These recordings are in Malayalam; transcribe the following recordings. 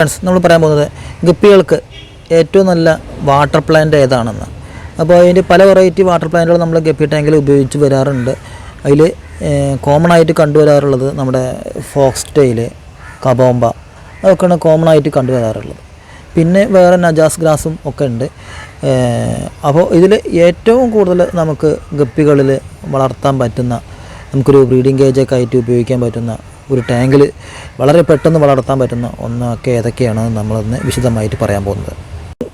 ഫ്രണ്ട്സ് നമ്മൾ പറയാൻ പോകുന്നത് ഗപ്പികൾക്ക് ഏറ്റവും നല്ല വാട്ടർ പ്ലാന്റ് ഏതാണെന്ന്. അപ്പോൾ അതിന്റെ പല വെറൈറ്റി വാട്ടർ പ്ലാന്റുകൾ നമ്മൾ ഗപ്പി ടാങ്കിൽ ഉപയോഗിച്ച് വരാറുണ്ട്. അതിൽ കോമൺ ആയിട്ട് കണ്ടുവരാറുള്ളത് നമ്മുടെ ഫോക്സ് ടെയിൽ കബോംബ അതൊക്കെയാണ് കോമൺ ആയിട്ട് കണ്ടുവരാറുള്ളത്. പിന്നെ വേറെ നജാസ് ഗ്രാസും ഒക്കെ ഉണ്ട്. അപ്പോൾ ഇതിൽ ഏറ്റവും കൂടുതൽ നമുക്ക് ഗപ്പികളിൽ വളർത്താൻ പറ്റുന്ന നമുക്കൊരു ബ്രീഡിംഗ് കേജൊക്കെ ആയിട്ട് ഉപയോഗിക്കാൻ പറ്റുന്ന ഒരു ടാങ്കിൽ വളരെ പെട്ടെന്ന് വളർത്താൻ പറ്റുന്ന ഒന്നൊക്കെ ഏതൊക്കെയാണ് നമ്മളൊന്ന് വിശദമായിട്ട് പറയാൻ പോകുന്നത്?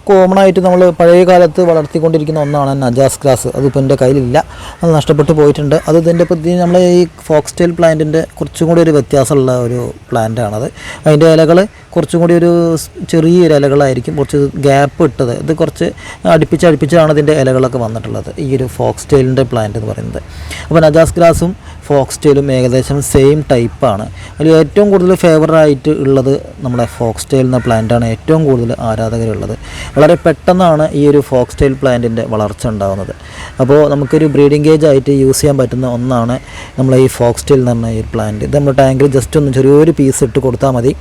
കോമൺ ആയിട്ട് നമ്മൾ പഴയ കാലത്ത് വളർത്തിക്കൊണ്ടിരിക്കുന്ന ഒന്നാണ് നജാസ് ഗ്രാസ് അതിപ്പോൾ എന്റെ കയ്യിലില്ല. അത് നഷ്ടപ്പെട്ടു പോയിട്ടുണ്ട്. അത് ഇതിന്റെ നമ്മൾ ഈ ഫോക്സ് ടെയിൽ പ്ലാന്റിന്റെ കുറച്ചും കൂടി ഒരു വ്യത്യാസമുള്ള ഒരു പ്ലാന്റാണത് അതിന്റെ ഇലകൾ കുറച്ചും കൂടി ഒരു ചെറിയ ചെറിയൊരു ഇലകളായിരിക്കും. കുറച്ച് ഗ്യാപ്പ് ഇട്ടത്. ഇത് കുറച്ച് അടുപ്പിച്ച് അടുപ്പിച്ചാണ് ഇതിന്റെ ഇലകളൊക്കെ വന്നിട്ടുള്ളത്. ഈ ഒരു ഫോക്സ് ടെയിലിന്റെ പ്ലാന്റ് എന്ന് പറയുന്നത്. അപ്പോൾ നജാസ് ഗ്രാസും ഫോക്സ്റ്റൈലും ഏകദേശം സെയിം ടൈപ്പാണ് അതിൽ ഏറ്റവും കൂടുതൽ ഫേവറായിട്ട് ഉള്ളത് നമ്മുടെ ഫോക്സ് ടെയിൽ എന്ന പ്ലാന്റാണ് ഏറ്റവും കൂടുതൽ ആരാധകരുള്ളത്. വളരെ പെട്ടെന്നാണ് ഈ ഒരു ഫോക്സ് ടെയിൽ പ്ലാന്റിന്റെ വളർച്ച ഉണ്ടാകുന്നത് അപ്പോൾ നമുക്കൊരു ബ്രീഡിംഗ് കേജ് ആയിട്ട് യൂസ് ചെയ്യാൻ പറ്റുന്ന ഒന്നാണ് നമ്മളെ ഈ ഫോക്സ് ടെയിൽ എന്ന് പറഞ്ഞ ഈ പ്ലാന്റ് ഇത് നമ്മൾ ടാങ്കിൽ ജസ്റ്റ് ഒന്ന് ചെറിയൊരു പീസ് ഇട്ട് കൊടുത്താൽ മതി.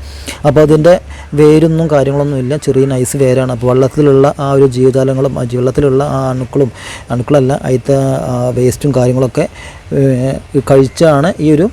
അപ്പോൾ അതിന്റെ വേരൊന്നും കാര്യങ്ങളൊന്നും ഇല്ല. ചെറിയ നൈസ് വേരാണ്. അപ്പോൾ വെള്ളത്തിലുള്ള ആ ഒരു ജീവജാലങ്ങളും ആ വെള്ളത്തിലുള്ള ആ അണുക്കളും അണുക്കളല്ല അതിലത്തെ വേസ്റ്റും കാര്യങ്ങളൊക്കെ കഴിച്ചാണ് ഈ ഒരു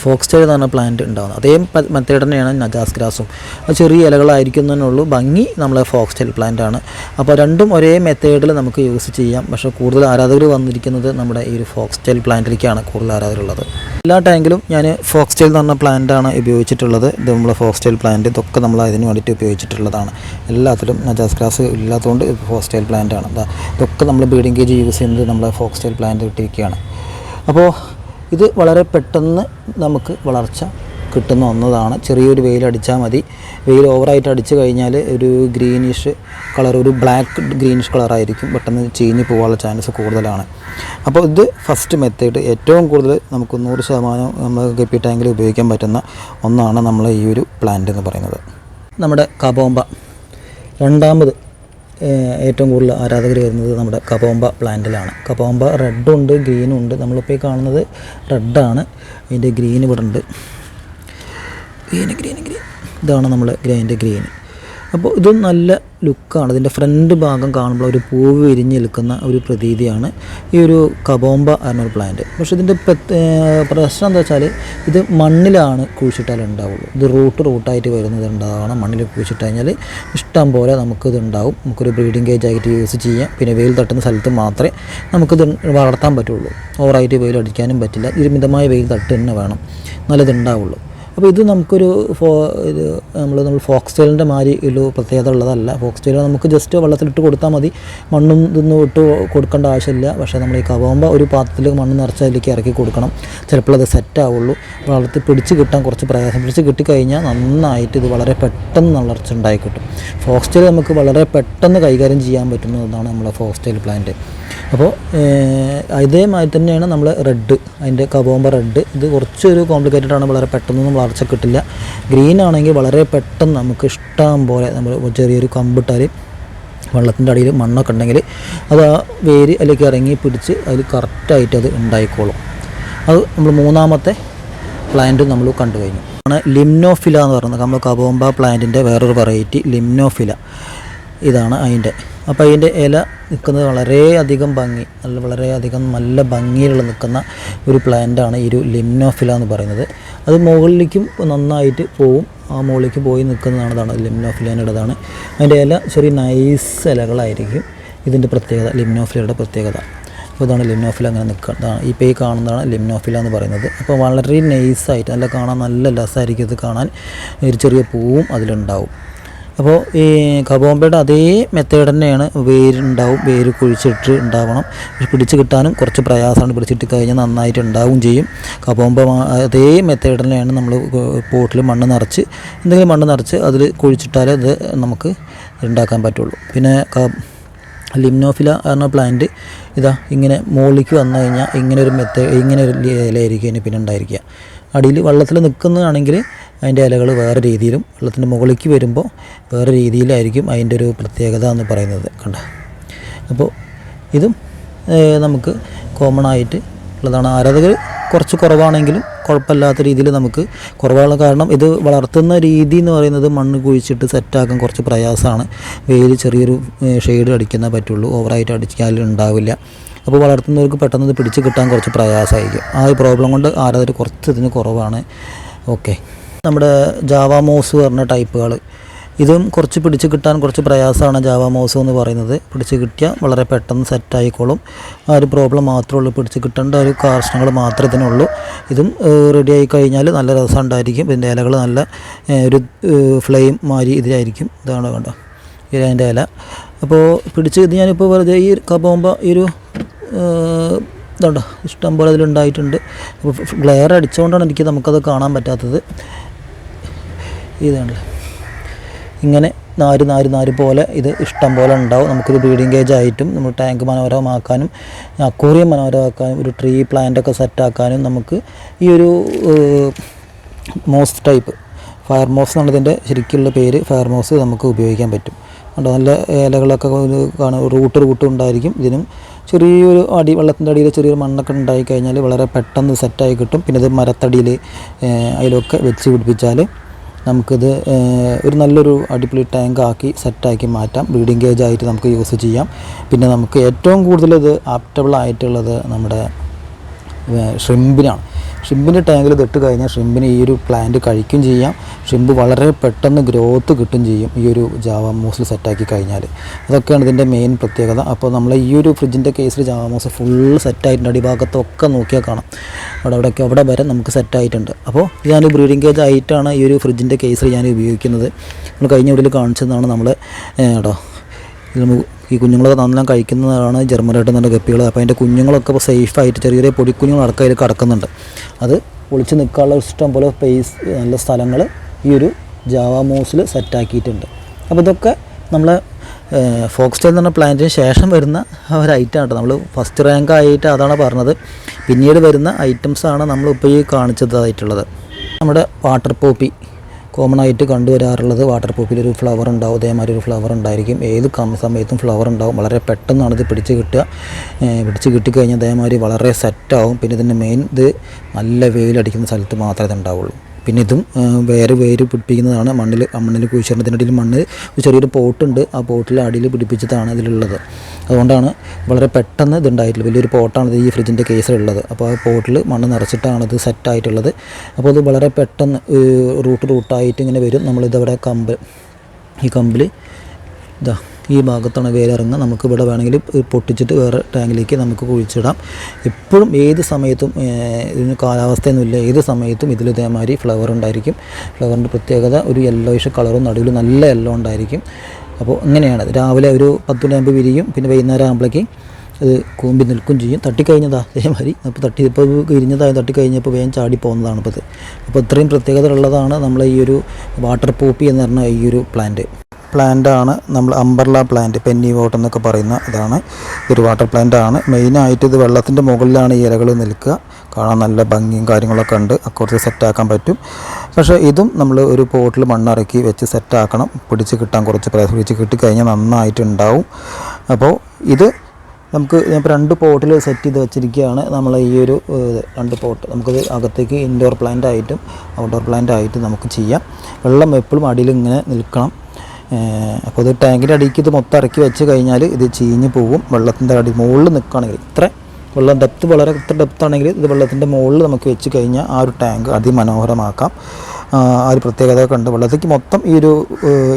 ഫോക്സ് ടൈൽ എന്ന് പറഞ്ഞ പ്ലാന്റ് ഉണ്ടാകുന്നത് അതേ മെത്തേഡ് തന്നെയാണ് നജാസ് ഗ്രാസും. അത് ചെറിയ ഇലകളായിരിക്കുന്നതിനുള്ളൂ ഭംഗി നമ്മളെ ഫോക്സ് ടൈൽ പ്ലാന്റ് ആണ്. അപ്പോൾ രണ്ടും ഒരേ മെത്തേഡിൽ നമുക്ക് യൂസ് ചെയ്യാം. പക്ഷേ കൂടുതൽ ആരാധകർ വന്നിരിക്കുന്നത് നമ്മുടെ ഈ ഒരു ഫോക്സ് ടൈൽ പ്ലാന്റിലേക്കാണ് കൂടുതൽ ആരാധകരുള്ളത്. എല്ലാ ടാങ്കിലും ഞാൻ ഫോക്സ് ടൈൽ എന്ന് പറഞ്ഞ പ്ലാന്റ് ആണ് ഉപയോഗിച്ചിട്ടുള്ളത്. ഇത് നമ്മളെ ഫോക്സ്റ്റൈൽ പ്ലാന്റ് ഇതൊക്കെ നമ്മൾ അതിന് വേണ്ടിയിട്ട് ഉപയോഗിച്ചിട്ടുള്ളതാണ്. എല്ലാത്തിലും നജാസ് ഗ്രാസ് ഇല്ലാത്തതുകൊണ്ട് ഫോക്സ് ടൈൽ പ്ലാന്റ് ആണ്. ഇതൊക്കെ നമ്മൾ ബീഡിംഗ് കേജ് യൂസ് ചെയ്യുന്നത് നമ്മളെ ഫോക്സ് ടൈൽ പ്ലാന്റ് ഇട്ടിരിക്കുകയാണ്. അപ്പോൾ ഇത് വളരെ പെട്ടെന്ന് നമുക്ക് വളർച്ച കിട്ടുന്ന ഒന്നതാണ്. ചെറിയൊരു വെയിലടിച്ചാൽ മതി. വെയിൽ ഓവറായിട്ട് അടിച്ചു കഴിഞ്ഞാൽ ഒരു ഗ്രീനിഷ് കളർ ഒരു ബ്ലാക്ക് ഗ്രീനിഷ് കളറായിരിക്കും പെട്ടെന്ന് ചീഞ്ഞ് പോകാനുള്ള ചാൻസ് കൂടുതലാണ്. അപ്പോൾ ഇത് ഫസ്റ്റ് മെത്തേഡ്. ഏറ്റവും കൂടുതൽ നമുക്ക് നൂറ് ശതമാനം നമ്മൾ ഗപ്പി ടാങ്കിൽ ഉപയോഗിക്കാൻ പറ്റുന്ന ഒന്നാണ് നമ്മൾ ഈ ഒരു പ്ലാന്റ് എന്ന് പറയുന്നത്. നമ്മുടെ കബോമ്പ രണ്ടാമത് ഏറ്റവും കൂടുതൽ ആരാധകർ വരുന്നത് നമ്മുടെ കപോമ്പ പ്ലാന്റിലാണ്. കപോമ്പ റെഡുണ്ട് ഗ്രീനും ഉണ്ട് നമ്മളിപ്പോൾ ഈ കാണുന്നത് റെഡാണ്. അതിന്റെ ഗ്രീൻ ഇവിടെ ഉണ്ട്. ഗ്രീൻ ഗ്രീൻ ഗ്രീൻ ഇതാണ് നമ്മൾ അതിന്റെ ഗ്രീൻ അപ്പോൾ ഇതും നല്ല ലുക്കാണ്. ഇതിന്റെ ഫ്രണ്ട് ഭാഗം കാണുമ്പോൾ ഒരു പൂവ് വിരിഞ്ഞ് നിൽക്കുന്ന ഒരു പ്രതീതിയാണ് ഈ ഒരു കബോംബ എന്നൊരു പ്ലാന്റ് പക്ഷേ ഇതിന്റെ പ്രശ്നം എന്താ വെച്ചാൽ ഇത് മണ്ണിലാണ് കുഴിച്ചിട്ടാൽ ഉണ്ടാവുള്ളൂ. ഇത് റൂട്ട് റൂട്ടായിട്ട് വരുന്നത് ഉണ്ടാവണം മണ്ണിൽ കുഴിച്ചിട്ട് കഴിഞ്ഞാൽ ഇഷ്ടം പോലെ നമുക്കിത് ഉണ്ടാവും. നമുക്കൊരു ബ്രീഡിംഗ് കേജ് ആയിട്ട് യൂസ് ചെയ്യാം. പിന്നെ വെയിൽ തട്ടുന്ന സ്ഥലത്ത് മാത്രമേ നമുക്കിത് വളർത്താൻ പറ്റുള്ളൂ. ഓവറായിട്ട് വെയിൽ അടിക്കാനും പറ്റില്ല. ഇത് മിതമായ വെയിൽ തട്ട് തന്നെ വേണം. നല്ലത് ഉണ്ടാവുള്ളൂ. അപ്പോൾ ഇത് നമുക്കൊരു ഫോ ഇത് നമ്മൾ നമ്മൾ ഫോക്സ്റ്റൈലിന്റെ മാതിരി ഒരു പ്രത്യേകത ഉള്ളതല്ല. ഫോക്സ്റ്റൈൽ നമുക്ക് ജസ്റ്റ് വെള്ളത്തിലിട്ട് കൊടുത്താൽ മതി. മണ്ണും ഇതൊന്നും ഇട്ട് കൊടുക്കേണ്ട ആവശ്യമില്ല. പക്ഷേ നമ്മൾ ഈ കവാമ്പ ഒരു പാത്രത്തിൽ മണ്ണ് നിറച്ച് അതിലേക്ക് ഇറക്കി കൊടുക്കണം. ചിലപ്പോൾ അത് സെറ്റ് ആവുള്ളൂ. വളർത്തി പിടിച്ച് കിട്ടാൻ കുറച്ച് പ്രയാസം. പിടിച്ച് കിട്ടിക്കഴിഞ്ഞാൽ നന്നായിട്ട് ഇത് വളരെ പെട്ടെന്ന് വളർച്ച ഉണ്ടായി കിട്ടും. ഫോക്സ്റ്റൈൽ നമുക്ക് വളരെ പെട്ടെന്ന് കൈകാര്യം ചെയ്യാൻ പറ്റുന്നതാണ് നമ്മളെ നമ്മളെ ഫോക്സ്റ്റൈൽ പ്ലാന്റ്. അപ്പോൾ ഇതേമാതിരി തന്നെയാണ് നമ്മൾ റെഡ് അതിന്റെ കബോമ്പ റെഡ്. ഇത് കുറച്ചൊരു കോംപ്ലിക്കേറ്റഡ് ആണ് വളരെ പെട്ടെന്നൊന്നും വളർച്ച കിട്ടില്ല. ഗ്രീൻ ആണെങ്കിൽ വളരെ പെട്ടെന്ന് നമുക്ക് ഇഷ്ടം പോലെ നമ്മൾ ചെറിയൊരു കമ്പിട്ടാൽ വെള്ളത്തിന്റെ അടിയിൽ മണ്ണൊക്കെ ഉണ്ടെങ്കിൽ അത് ആ വേര് അതിലേക്ക് ഇറങ്ങി പിടിച്ച് അതിൽ കറക്റ്റായിട്ട് അത് ഉണ്ടായിക്കോളും. അത് നമ്മൾ മൂന്നാമത്തെ പ്ലാന്റ് നമ്മൾ കണ്ടു കഴിഞ്ഞു. ആണ് ലിംനോഫില എന്ന് പറയുന്നത്. നമ്മൾ കബോമ്പ പ്ലാന്റിന്റെ വേറൊരു വെറൈറ്റി ലിംനോഫില. ഇതാണ് അതിന്റെ അപ്പോൾ അതിന്റെ ഇല നിൽക്കുന്നത് വളരെയധികം ഭംഗി നല്ല വളരെയധികം നല്ല ഭംഗിയിലുള്ള നിൽക്കുന്ന ഒരു പ്ലാന്റാണ് ഈ ഒരു ലിംനോഫില എന്ന് പറയുന്നത്. അത് മുകളിലേക്കും നന്നായിട്ട് പോവും. ആ മുകളിലേക്ക് പോയി നിൽക്കുന്നതാണ് അതാണ് ലിംനോഫിലേനുടേതാണ് അതിന്റെ ഇല ചെറിയ നൈസ് ഇലകളായിരിക്കും. ഇതിന്റെ പ്രത്യേകത ലിംനോഫിലയുടെ പ്രത്യേകത. അപ്പോൾ ഇതാണ് ലിംനോഫില അങ്ങനെ നിൽക്കുന്നതാണ് ഇപ്പോൾ ഈ കാണുന്നതാണ് ലിംനോഫില എന്ന് പറയുന്നത്. അപ്പോൾ വളരെ നൈസായിട്ട് നല്ല കാണാൻ നല്ല രസമായിരിക്കും ഇത് കാണാൻ. ഒരു ചെറിയ പൂവും അതിലുണ്ടാവും. അപ്പോൾ ഈ കബോമ്പയുടെ അതേ മെത്തേഡ് തന്നെയാണ് വേരുണ്ടാവും വേര് കുഴിച്ചിട്ട് ഉണ്ടാവണം. പിടിച്ച് കിട്ടാനും കുറച്ച് പ്രയാസമാണ്. പിടിച്ചിട്ട് കഴിഞ്ഞാൽ നന്നായിട്ട് ഉണ്ടാവും ചെയ്യും. കബോമ്പ അതേ മെത്തേഡ് തന്നെയാണ് നമ്മൾ പോട്ടിൽ മണ്ണ് നിറച്ച് എന്തെങ്കിലും മണ്ണ് നിറച്ച് അതിൽ കുഴിച്ചിട്ടാലേ അത് നമുക്ക് ഉണ്ടാക്കാൻ പറ്റുള്ളൂ. പിന്നെ ലിംനോഫില എന്ന പ്ലാന്റ് ഇതാ ഇങ്ങനെ മുകളിലേക്ക് വന്നു കഴിഞ്ഞാൽ ഇങ്ങനെ ഒരു മെത്ത ഇങ്ങനെ ഒരു ഇലയായിരിക്കും പിന്നെ ഉണ്ടായിരിക്കുക. അടിയിൽ വെള്ളത്തിൽ നിൽക്കുന്നതാണെങ്കിൽ അതിന്റെ ഇലകൾ വേറെ രീതിയിലും വെള്ളത്തിന്റെ മുകളിലേക്ക് വരുമ്പോൾ വേറെ രീതിയിലായിരിക്കും അതിന്റെ ഒരു പ്രത്യേകത എന്ന് പറയുന്നത് കണ്ട. അപ്പോൾ ഇതും നമുക്ക് കോമൺ ആയിട്ട് ഉള്ളതാണ്. ആരാധകർ കുറച്ച് കുറവാണെങ്കിലും കുഴപ്പമില്ലാത്ത രീതിയിൽ നമുക്ക് കുറവാണ്. കാരണം ഇത് വളർത്തുന്ന രീതി എന്ന് പറയുന്നത് മണ്ണ് കുഴിച്ചിട്ട് സെറ്റാക്കാൻ കുറച്ച് പ്രയാസമാണ്. വെയിൽ ചെറിയൊരു ഷെയ്ഡ് അടിക്കുന്നേ പറ്റുള്ളൂ. ഓവറായിട്ട് അടിച്ചാൽ ഉണ്ടാവില്ല. അപ്പോൾ വളർത്തുന്നവർക്ക് പെട്ടെന്ന് ഇത് പിടിച്ച് കിട്ടാൻ കുറച്ച് പ്രയാസമായിരിക്കും. ആ ഒരു പ്രോബ്ലം കൊണ്ട് ആരാധകർ കുറച്ച് ഇതിന് കുറവാണ്. ഓക്കെ നമ്മുടെ ജാവ മോസ് പറഞ്ഞ ടൈപ്പുകൾ ഇതും കുറച്ച് പിടിച്ച് കിട്ടാൻ കുറച്ച് പ്രയാസമാണ് ജാവ മോസ് എന്ന് പറയുന്നത്. പിടിച്ച് കിട്ടിയാൽ വളരെ പെട്ടെന്ന് സെറ്റ് ആയിക്കോളും. ആ ഒരു പ്രോബ്ലം മാത്രമേ ഉള്ളൂ. പിടിച്ച് കിട്ടേണ്ട ഒരു കാർഷണങ്ങൾ മാത്രമേ ഇതിനുള്ളൂ. ഇതും റെഡി ആയി കഴിഞ്ഞാൽ നല്ല രസം ഉണ്ടായിരിക്കും. ഇതിന്റെ ഇലകൾ നല്ല ഒരു ഫ്ലെയിം മാരി ഇതിലായിരിക്കും. ഇതാണ് കണ്ടോ? ഇതിന്റെ ഇല. അപ്പോൾ പിടിച്ച് ഇത് ഞാനിപ്പോൾ വെറുതെ ഈ കബോമ്പ ഈ ഒരു ഇതുണ്ടോ? ഇഷ്ടം പോലെ അതിലുണ്ടായിട്ടുണ്ട് അപ്പോൾ ഗ്ലെയർ അടിച്ചുകൊണ്ടാണ് എനിക്ക് നമുക്കത് കാണാൻ പറ്റാത്തത്. ഇതാണല്ലോ ഇങ്ങനെ നാര് നാര് നാര് പോലെ ഇത് ഇഷ്ടം പോലെ ഉണ്ടാവും. നമുക്കിത് ബ്രീഡിംഗ് കേജ് ആയിട്ടും നമ്മൾ ടാങ്ക് മനോഹരമാക്കാനും അക്വേറിയം മനോഹരമാക്കാനും ഒരു ട്രീ പ്ലാന്റ് ഒക്കെ സെറ്റാക്കാനും നമുക്ക് ഈ ഒരു മോസ് ടൈപ്പ് ഫയർ മോസ് എന്നുള്ളതിന്റെ ശരിക്കുള്ള പേര് ഫയർ മോസ് നമുക്ക് ഉപയോഗിക്കാൻ പറ്റും. കണ്ടോ നല്ല ഇലകളൊക്കെ കാണും റൂട്ട് റൂട്ട് ഉണ്ടായിരിക്കും. ഇതിനും ചെറിയൊരു അടി വെള്ളത്തിന്റെ അടിയിൽ ചെറിയൊരു മണ്ണൊക്കെ ഉണ്ടായി കഴിഞ്ഞാൽ വളരെ പെട്ടെന്ന് സെറ്റായി കിട്ടും. പിന്നെ ഇത് മരത്തടിയിൽ അതിലൊക്കെ വെച്ച് പിടിപ്പിച്ചാൽ നമുക്കിത് ഒരു നല്ലൊരു അടിപൊളി ടാങ്ക് ആക്കി സെറ്റാക്കി മാറ്റാം. ബ്രീഡിംഗ് കേജ് ആയിട്ട് നമുക്ക് യൂസ് ചെയ്യാം. പിന്നെ നമുക്ക് ഏറ്റവും കൂടുതൽ ഇത് ആപ്റ്റബിൾ ആയിട്ടുള്ളത് നമ്മുടെ ഷ്രിമ്പിനാണ്. ഷ്രിമ്പിന്റെ ടാങ്കിൽ ഇതിട്ട് കഴിഞ്ഞാൽ ഷിംബിന് ഈ ഒരു പ്ലാന്റ് കഴിക്കും ചെയ്യാം. ഷിംബ് വളരെ പെട്ടെന്ന് ഗ്രോത്ത് കിട്ടും ചെയ്യും ഈ ഒരു ജാവ മൂസിൽ സെറ്റാക്കി കഴിഞ്ഞാൽ അതൊക്കെയാണ് ഇതിന്റെ മെയിൻ പ്രത്യേകത. അപ്പോൾ നമ്മൾ ഈ ഒരു ഫ്രിഡ്ജിന്റെ കേസിൽ ജാവ മൂസ് ഫുൾ സെറ്റായിട്ടുണ്ട് അടിഭാഗത്തൊക്കെ നോക്കിയാൽ കാണാം. അവിടെ അവിടെയൊക്കെ അവിടെ വരെ നമുക്ക് സെറ്റായിട്ടുണ്ട് അപ്പോൾ ഞാൻ ബ്രീഡിംഗ് കേജ് ആയിട്ടാണ് ഈ ഒരു ഫ്രിഡ്ജിന്റെ കേസിൽ ഞാൻ ഉപയോഗിക്കുന്നത്. നമ്മൾ കഴിഞ്ഞ വീട്ടിൽ കാണിച്ചതാണ് നമ്മൾ കേട്ടോ ഈ കുഞ്ഞുങ്ങളൊക്കെ നന്നായി കഴിക്കുന്നതാണ് ജർമ്മനായിട്ട് നല്ല ഗപ്പികൾ അപ്പോൾ അതിന്റെ കുഞ്ഞുങ്ങളൊക്കെ ഇപ്പോൾ സേഫായിട്ട് ചെറിയ ചെറിയ പൊടിക്കുഞ്ഞുങ്ങൾ അടക്കം അതിൽ കിടക്കുന്നുണ്ട്. അത് ഒളിച്ച് നിൽക്കാനുള്ള ഇഷ്ടം പോലെ സ്പേസ് നല്ല സ്ഥലങ്ങൾ ഈ ഒരു ജാവാമോസിൽ സെറ്റാക്കിയിട്ടുണ്ട് അപ്പോൾ ഇതൊക്കെ നമ്മളെ ഫോക്സ് എന്ന് പറഞ്ഞ പ്ലാന്റിന് ശേഷം വരുന്ന ഒരു ഐറ്റം ആട്ടോ. നമ്മൾ ഫസ്റ്റ് റാങ്ക് ആയിട്ട് അതാണ് പറഞ്ഞത്. പിന്നീട് വരുന്ന ഐറ്റംസാണ് നമ്മളിപ്പോൾ ഈ കാണിച്ചതായിട്ടുള്ളത്. നമ്മുടെ വാട്ടർ പോപ്പി കോമൺ ആയിട്ട് കണ്ടുവരാറുള്ളത് വാട്ടർ പ്രൂഫിൽ ഒരു ഫ്ലവർ ഉണ്ടാവും അതേമാതിരി ഒരു ഫ്ലവർ ഉണ്ടായിരിക്കും. ഏത് സമയത്തും ഫ്ലവർ ഉണ്ടാവും. വളരെ പെട്ടെന്നാണ് ഇത് പിടിച്ച് കിട്ടുക. പിടിച്ച് കിട്ടിക്കഴിഞ്ഞാൽ അതേമാതിരി വളരെ സെറ്റാവും പിന്നെ ഇതിന്റെ മെയിൻ ഇത് നല്ല വെയിലടിക്കുന്ന സ്ഥലത്ത് മാത്രമേ ഇത് ഉണ്ടാവുള്ളൂ. പിന്നെ ഇതും വേറെ വേര് പിടിപ്പിക്കുന്നതാണ് മണ്ണിൽ മണ്ണിൽ കുഴിച്ചിടുന്നതിന്റെ ഇടയിൽ മണ്ണ് ചെറിയൊരു പോട്ടുണ്ട്. ആ പോട്ടിൽ അടിയിൽ പിടിപ്പിച്ചതാണ് ഇതിലുള്ളത്. അതുകൊണ്ടാണ് വളരെ പെട്ടെന്ന് ഇതുണ്ടായിട്ടുള്ളത്. വലിയൊരു പോട്ടാണ് ഈ ഫ്രിഡ്ജിന്റെ കേസിലുള്ളത്. അപ്പോൾ ആ പോട്ടിൽ മണ്ണ് നിറച്ചിട്ടാണ് ഇത് സെറ്റായിട്ടുള്ളത്. അപ്പോൾ അത് വളരെ പെട്ടെന്ന് റൂട്ട് റൂട്ടായിട്ട് ഇങ്ങനെ വരും. നമ്മളിതവിടെ കമ്പ് ഈ കമ്പിൽ ഇതാ ഈ ഭാഗത്താണ് വേരിറങ്ങുക. നമുക്ക് ഇവിടെ വേണമെങ്കിൽ പൊട്ടിച്ചിട്ട് വേറെ ടാങ്കിലേക്ക് നമുക്ക് കുഴിച്ചിടാം. എപ്പോഴും ഏത് സമയത്തും ഇതിന് കാലാവസ്ഥയൊന്നുമില്ല. ഏത് സമയത്തും ഇതിൽ ഇതേമാതിരി ഫ്ലവർ ഉണ്ടായിരിക്കും. ഫ്ലവറിന്റെ പ്രത്യേകത ഒരു യെല്ലോയിഷ് കളറും നടുവിൽ നല്ല യെല്ലോ ഉണ്ടായിരിക്കും. അപ്പോൾ ഇങ്ങനെയാണ് രാവിലെ ഒരു പത്ത് മണിയാകുമ്പോൾ വിരിയും. പിന്നെ വൈകുന്നേരം ആകുമ്പോഴേക്കും അത് കൂമ്പി നിൽക്കും ചെയ്യും. തട്ടിക്കഴിഞ്ഞതാ അതേമാതിരി അപ്പോൾ തട്ടി ഇപ്പോൾ വിരിഞ്ഞതായി തട്ടിക്കഴിഞ്ഞപ്പോൾ വേഗം ചാടി പോകുന്നതാണ് ഇപ്പോൾ അപ്പോൾ ഇത്രയും പ്രത്യേകത ഉള്ളതാണ് നമ്മളെ ഈ ഒരു വാട്ടർ പൂപ്പി എന്ന് പറഞ്ഞ ഈ ഒരു പ്ലാന്റ് പ്ലാന്റ് ആണ്. നമ്മൾ അംബർല പ്ലാന്റ് പെന്നി വോട്ട് എന്നൊക്കെ പറയുന്ന ഇതാണ്. ഇതൊരു വാട്ടർ പ്ലാന്റ് ആണ്. മെയിനായിട്ട് ഇത് വെള്ളത്തിന്റെ മുകളിലാണ് ഈ ഇലകൾ നിൽക്കുക. കാണാൻ നല്ല ഭംഗിയും കാര്യങ്ങളൊക്കെ ഉണ്ട്. കുറച്ച് സെറ്റാക്കാൻ പറ്റും. പക്ഷേ ഇതും നമ്മൾ ഒരു പോട്ടിൽ മണ്ണിറക്കി വെച്ച് സെറ്റാക്കണം പിടിച്ച് കിട്ടാൻ കുറച്ച് പ്രയാസം. പിടിച്ച് കിട്ടിക്കഴിഞ്ഞാൽ നന്നായിട്ടുണ്ടാവും. അപ്പോൾ ഇത് നമുക്ക് ഇപ്പോൾ രണ്ട് പോട്ടിൽ സെറ്റ് ചെയ്ത് വെച്ചിരിക്കുകയാണ്. നമ്മൾ ഈ ഒരു രണ്ട് പോട്ട്. നമുക്കത് അകത്തേക്ക് ഇൻഡോർ പ്ലാന്റ് ആയിട്ടും ഔട്ട്ഡോർ പ്ലാന്റ് ആയിട്ടും നമുക്ക് ചെയ്യാം. വെള്ളം എപ്പോഴും അടിയിൽ ഇങ്ങനെ നിൽക്കണം. അപ്പോൾ ഇത് ടാങ്കിന്റെ അടിക്ക് ഇത് മൊത്തം ഇറക്കി വെച്ച് കഴിഞ്ഞാൽ ഇത് ചീഞ്ഞ് പോകും വെള്ളത്തിന്റെ അടി മുകളിൽ നിൽക്കുകയാണെങ്കിൽ ഇത്ര വെള്ളം ഡെപ്ത് വളരെ ഇത്ര ഡെപ്ത് ആണെങ്കിൽ ഇത് വെള്ളത്തിന്റെ മുകളിൽ നമുക്ക് വെച്ച് കഴിഞ്ഞാൽ ആ ഒരു ടാങ്ക് അതിമനോഹരമാക്കാം. ആ ഒരു പ്രത്യേകത കണ്ട് വെള്ളത്തേക്ക് മൊത്തം ഈ ഒരു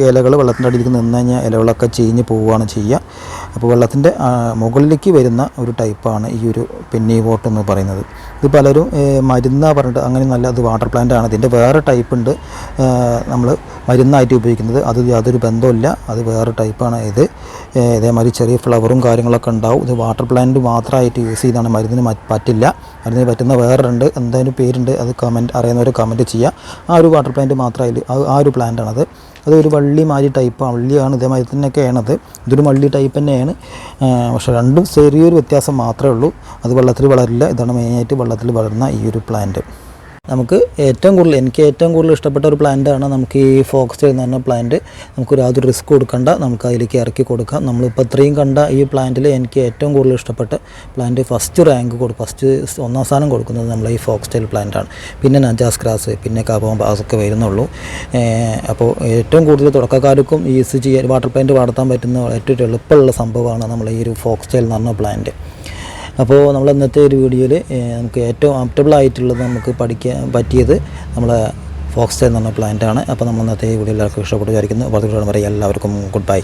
ഇലകൾ വെള്ളത്തിന്റെ അടിയിലേക്ക് നിന്ന് കഴിഞ്ഞാൽ ഇലകളൊക്കെ ചീഞ്ഞ് പോവുകയാണ് ചെയ്യുക. അപ്പോൾ വെള്ളത്തിന്റെ മുകളിലേക്ക് വരുന്ന ഒരു ടൈപ്പാണ് ഈ ഒരു പെന്നി ബോട്ട് എന്ന് പറയുന്നത്. ഇത് പലരും മരുന്ന് പറഞ്ഞിട്ട് അങ്ങനെ നല്ല അത് വാട്ടർ പ്ലാന്റ് ആണ്. ഇതിന്റെ വേറെ ടൈപ്പ് ഉണ്ട്. നമ്മൾ മരുന്നായിട്ട് ഉപയോഗിക്കുന്നത്. അത് യാതൊരു ബന്ധമില്ല അത് വേറെ ടൈപ്പാണ്. ഇത് ഇതേമാതിരി ചെറിയ ഫ്ലവറും കാര്യങ്ങളൊക്കെ ഉണ്ടാവും. ഇത് വാട്ടർ പ്ലാന്റ് മാത്രമായിട്ട് യൂസ് ചെയ്താണ്. മരുന്നിന് പറ്റില്ല. മരുന്നിന് പറ്റുന്ന വേറെ ഉണ്ട്. എന്തായാലും പേരുണ്ട്. അത് കമന്റ് അറിയുന്നവർ കമന്റ് ചെയ്യുക. ആ ഒരു വാട്ടർ പ്ലാന്റ് മാത്രമായി ആ ഒരു പ്ലാന്റാണത് അത് ഒരു വള്ളി മാതിരി ടൈപ്പാണ് വള്ളിയാണ് ഇതേമാതിരി തന്നെയൊക്കെയാണത് ഇതൊരു വള്ളി ടൈപ്പ് തന്നെയാണ്. പക്ഷേ രണ്ടും ചെറിയൊരു വ്യത്യാസം മാത്രമേ ഉള്ളൂ. അത് വെള്ളത്തിൽ വളരില്ല ഇതാണ് മെയിനായിട്ട് വെള്ളത്തിൽ വളരുന്ന ഈ ഒരു പ്ലാന്റ് നമുക്ക് ഏറ്റവും കൂടുതൽ എനിക്ക് ഏറ്റവും കൂടുതൽ ഇഷ്ടപ്പെട്ട ഒരു പ്ലാന്റാണ് നമുക്ക് ഈ ഫോക്സ് എന്ന് പറഞ്ഞ പ്ലാന്റ് നമുക്ക് യാതൊരു റിസ്ക് കൊടുക്കണ്ട നമുക്ക് അതിലേക്ക് ഇറക്കി കൊടുക്കാം. നമ്മളിപ്പോൾ ഇത്രയും കണ്ട ഈ പ്ലാന്റിൽ എനിക്ക് ഏറ്റവും കൂടുതൽ ഇഷ്ടപ്പെട്ട പ്ലാന്റ് ഫസ്റ്റ് റാങ്ക് കൊടുക്കും ഫസ്റ്റ് ഒന്നാം സ്ഥാനം കൊടുക്കുന്നത് നമ്മൾ ഈ ഫോക്സ് സ്റ്റൈൽ പ്ലാന്റാണ് പിന്നെ നജാസ് ഗ്രാസ് പിന്നെ കാബോം ബാസൊക്കെ വരുന്നുള്ളൂ. അപ്പോൾ ഏറ്റവും കൂടുതൽ തുടക്കക്കാർക്കും യൂസ് ചെയ്യാൻ വാട്ടർ പ്ലാന്റ് വളർത്താൻ പറ്റുന്ന ഏറ്റവും എളുപ്പമുള്ള സംഭവമാണ് നമ്മൾ ഈ ഒരു ഫോക്സ് സ്റ്റൈൽ എന്ന് പറഞ്ഞ പ്ലാന്റ് അപ്പോൾ നമ്മൾ ഇന്നത്തെ ഒരു വീഡിയോയിൽ നമുക്ക് ഏറ്റവും ആപ്റ്റബിൾ ആയിട്ടുള്ളത് നമുക്ക് പഠിക്കാൻ പറ്റിയത് നമ്മളെ ഫോക്സ് എന്ന് പറഞ്ഞ പ്ലാന്റ് ആണ്. അപ്പോൾ നമ്മൾ ഇന്നത്തെ വീഡിയോ എല്ലാവർക്കും ഇഷ്ടപ്പെട്ടു വിചാരിക്കുന്നു. വളരെ വരെ എല്ലാവർക്കും ഗുഡ് ബൈ